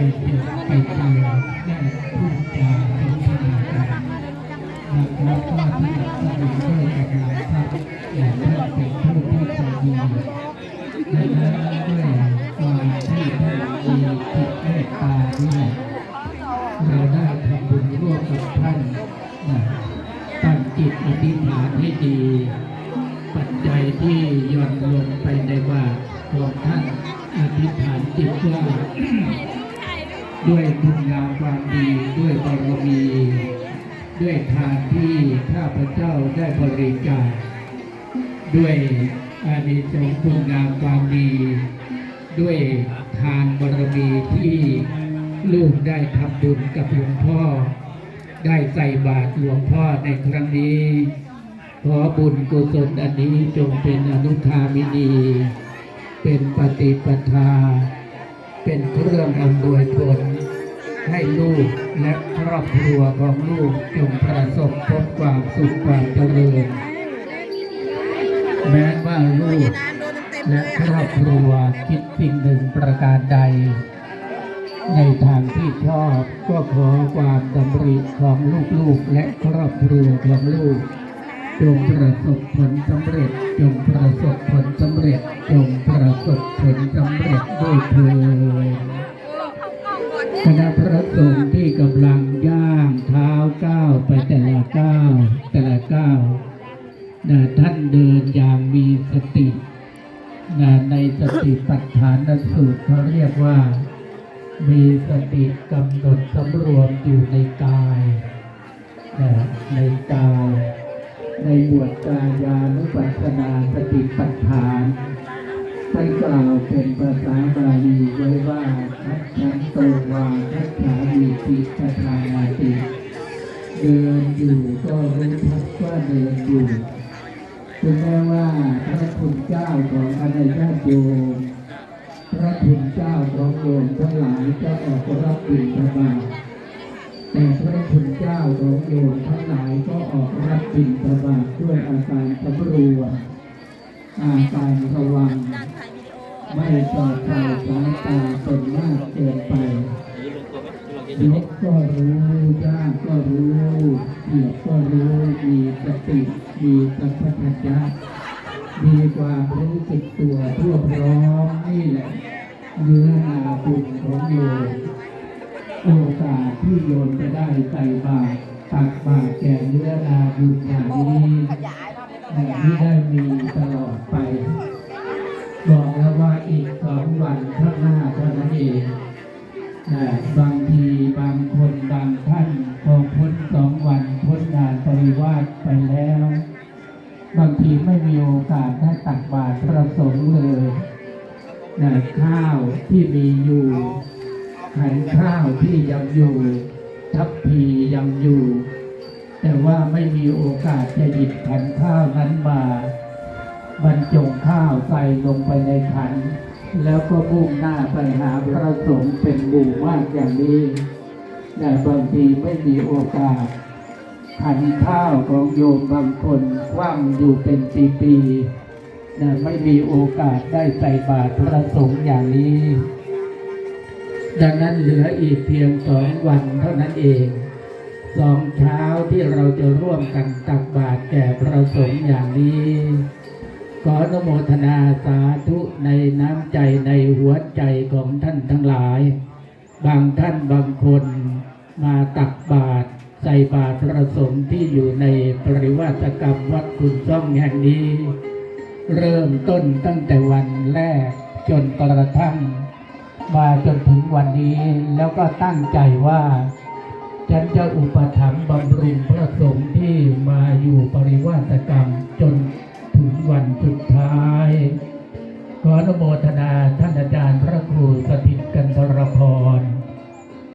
เจอไปเจอได้พูดจาสนทนากันนะครับก็ที่เราต้องด้วยกันหลายครับอย่างท่านเป็นผู้ที่ใจดีและด้วยความที่ท่านมีจิตเมตตาด้วยเราได้ทำบุญร่วมกับท่านตั้งจิตอธิษฐานให้ดี ปัจจัยที่ย่อนลงไปในบาตรของท่านอธิษฐานจิตว่า ด้วยบุญงามความดีด้วยบารมี ด้วยทานที่ข้าพเจ้าได้บริจาคด้วยอานิสงส์คุณงามความดี ด้วยทานบารมีที่ลูกได้ทำบุญกับหลวงพ่อ ได้ใส่บาตรหลวงพ่อในครั้งนี้ ขอบุญกุศลอันนี้จงเป็นอนุทามินี เป็นปฏิปทา เรื่องอำนวยผลให้ลูกและครอบครัวของลูกจงประสบพบความสุขความเจริญ แม้ว่าลูกและครอบครัวคิดสิ่งหนึ่งประการใด ในทางที่ชอบก็ขอความดำริของลูกๆและครอบครัวของลูก จงประสบผลสำเร็จ จงประสบผลสำเร็จ จงประสบผลสำเร็จด้วยเถิด คณะพระสงฆ์ที่กำลังย่างเท้าก้าวไปแต่ละก้าวแต่ละก้าวนะท่านเดินอย่างมีสตินะในสติปัฏฐานสูตรเขาเรียกว่า มีสติกำหนดสำรวมอยู่ในกายนะในกายในบวชกายานุปัสสนาสติปัฏฐานท่านกล่าวเป็นภาษาบาลีว่าามีติทัชานาติเดินอยู่ก็รู้ทักว่าเดินอยู่ถึงแม้ว่าพระคุณเจ้าของคณะญาติโยมพระคุณเจ้าของโยมทั้งหลายจะออกรับบิณฑบาตแต่พระคุณเจ้าของโยมทั้งหลายก็ออกรับบิณฑบาตด้วยอาการสำรวมอาการระวัง ไม่ต่อดสายสายตาเป็นมากเกินไป ยกก็รู้ยางก็รู้เหยียบก็รู้มีสติมีสัมปชัญญะมีความรู้สึกตัวทั่วพร้อมนี่แหละเนื้อนาบุญของโยมโอกาสที่โยมจะได้ใส่บาตรตักบาตรแก่เนื้อนาบุญอย่างนี้แบบที่ได้มีตลอดไป บอกแล้วว่าอีกสองวันข้างหน้าเท่านั้นเองนะบาง แล้ว บางทีไม่มีโอกาสได้ตักบาตรพระสงฆ์เลยนะข้าวที่มีอยู่ขันข้าวที่ยังอยู่ ทัพพียังอยู่ แต่ว่าไม่มีโอกาสจะหยิบขันข้าวนั้นมาบรรจงข้าวใส่ลงไปในขัน แล้วก็มุ่งหน้าไปหาพระสงฆ์เป็นหมู่มากอย่างนี้แต่บางทีไม่มีโอกาส ขันข้าวของโยมบางคนคว่ำอยู่เป็นปีๆนะไม่มีโอกาสได้ใส่บาตรพระสงฆ์อย่างนี้ ดังนั้นเหลืออีกเพียงสองวันเท่านั้นเองสองเช้าที่เราจะร่วมกันตักบาตรแก่พระสงฆ์อย่างนี้ ขออนโมทนาสาธุในน้ำใจในหัวใจของท่านทั้งหลาย บางท่านบางคนมาตักบาตร ใส่บาตรประสงค์ที่อยู่ในปริวาสกรรมวัดคุณซ่องแห่งนี้ เริ่มต้นตั้งแต่วันแรกจนกระทั่ง มาจนถึงวันนี้แล้วก็ตั้งใจว่า ฉันจะอุปถัมภ์บำรุงพระสงฆ์ที่มาอยู่ปริวาสกรรมจนถึงวันสุดท้าย ขออนุโมทนา